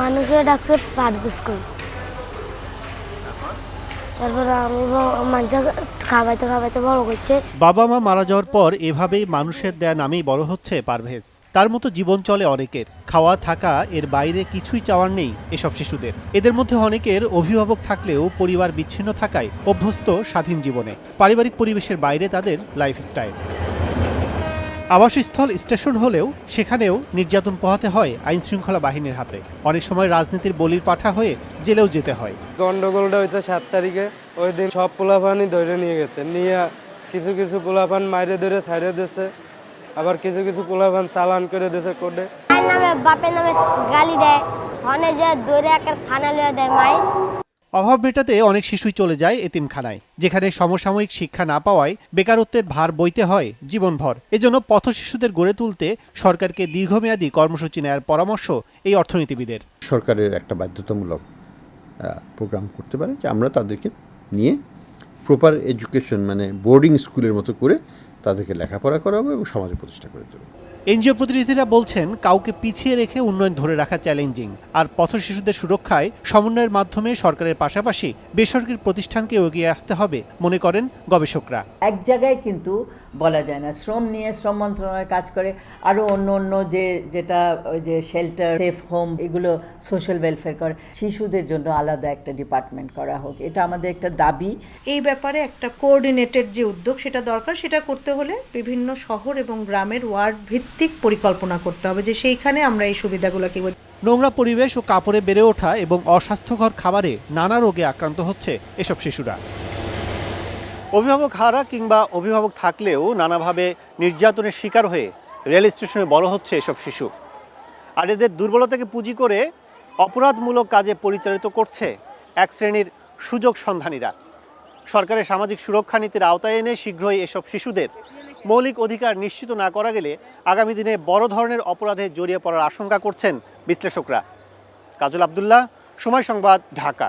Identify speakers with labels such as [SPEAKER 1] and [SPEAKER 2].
[SPEAKER 1] মানুষের ডাকছে পারভেজ কর তারপরে আমি মানুষের খাওয়াইতে খাওয়াইতে বড় করছে।
[SPEAKER 2] বাবা মা মারা যাওয়ার পর এভাবেই মানুষের দেয়া নামেই বড় হচ্ছে পারভেজ। তার মতো জীবন চলে অনেকের। খাওয়া, থাকা, এর বাইরে কিছুই চাওয়ার নেই এসব শিশুদের। এদের মধ্যে অনেকের অভিভাবক থাকলেও পরিবার বিচ্ছিন্ন থাকায় অভ্যস্ত স্বাধীন জীবনে। পারিবারিক পরিবেশের বাইরে তাদের লাইফস্টাইল আবাসস্থল স্টেশন হলেও সেখানেও নির্যাতন পোহাতে হয় আইন শৃঙ্খলা বাহিনীর হাতে। অনেক সময় রাজনীতির বলির পাঠা হয়ে জেলেও যেতে হয়।
[SPEAKER 3] গন্ডগোলটা হইতো সাত তারিখে। ওই দিন সব পোলাপানই ধরে নিয়ে গেছে। নিয়ে কিছু কিছু পোলাপান মাইরে ধরে ছাড়ে দিয়েছে। আবার কিছু কিছু পোলাপান চালান করে দিয়েছে কোর্টে।
[SPEAKER 1] নামে বাপের নামে গালি দেয়। অনেক যে দৌড়ে একটা থানা লিয়ে দেয় মাই
[SPEAKER 2] অভাব মেটাতে অনেক শিশুই চলে যায় এতিমখানায়, যেখানে সমসাময়িক শিক্ষা না পাওয়ায় বেকারত্বের ভার বইতে হয় জীবনভর। এজন্য পথ শিশুদের গড়ে তুলতে সরকারকে দীর্ঘমেয়াদী কর্মসূচি নেয়ার পরামর্শ এই অর্থনীতিবিদের।
[SPEAKER 4] সরকারের একটা বাধ্যতামূলক প্রোগ্রাম করতে পারে, যে আমরা তাদেরকে নিয়ে প্রপার এডুকেশন মানে বোর্ডিং স্কুলের মতো করে তাদেরকে লেখাপড়া করাবো এবং সমাজে প্রতিষ্ঠা করে দেবো
[SPEAKER 2] এনজিও প্রতিনিধিরা বলছেন কাউকে পিছিয়ে রেখে উন্নয়ন ধরে রাখা চ্যালেঞ্জিং। আর পথ শিশুদের সুরক্ষায় সমন্বয়ের মাধ্যমে সরকারের পাশাপাশি বেসরকারি প্রতিষ্ঠানকে এগিয়ে আসতে হবে মনে করেন গবেষকরা।
[SPEAKER 5] এক জায়গায় কিন্তু বলা যায় না শ্রম নিয়ে শ্রম মন্ত্রণালয় কাজ করে আরও অন্য অন্য যে যেটা ওই যে শেল্টার সেফ হোম এগুলো সোশ্যাল ওয়েলফেয়ার করে। শিশুদের জন্য আলাদা একটা ডিপার্টমেন্ট করা হোক এটা আমাদের একটা দাবি।
[SPEAKER 6] এই ব্যাপারে একটা কোঅর্ডিনেটেড যে উদ্যোগ সেটা দরকার। সেটা করতে হলে বিভিন্ন শহর এবং গ্রামের ওয়ার্ড ভিত্তিক পরিকল্পনা করতে হবে যে সেইখানে আমরা এই সুবিধাগুলো কি
[SPEAKER 2] নোংরা পরিবেশ ও কাপড়ে বেড়ে ওঠা এবং অস্বাস্থ্যকর খাবারে নানা রোগে আক্রান্ত হচ্ছে এসব শিশুরা। অভিভাবক হারা কিংবা অভিভাবক থাকলেও নানাভাবে নির্যাতনের শিকার হয়ে রেল স্টেশনে বড় হচ্ছে এসব শিশু। আর এদের দুর্বলতাকে পুঁজি করে অপরাধমূলক কাজে পরিচালিত করছে এক শ্রেণির সুযোগ সন্ধানীরা। সরকারের সামাজিক সুরক্ষা নীতির আওতায় এনে শীঘ্রই এসব শিশুদের মৌলিক অধিকার নিশ্চিত না করা গেলে আগামী দিনে বড় ধরনের অপরাধে জড়িয়ে পড়ার আশঙ্কা করছেন বিশ্লেষকরা। কাজল আবদুল্লাহ, সময় সংবাদ, ঢাকা।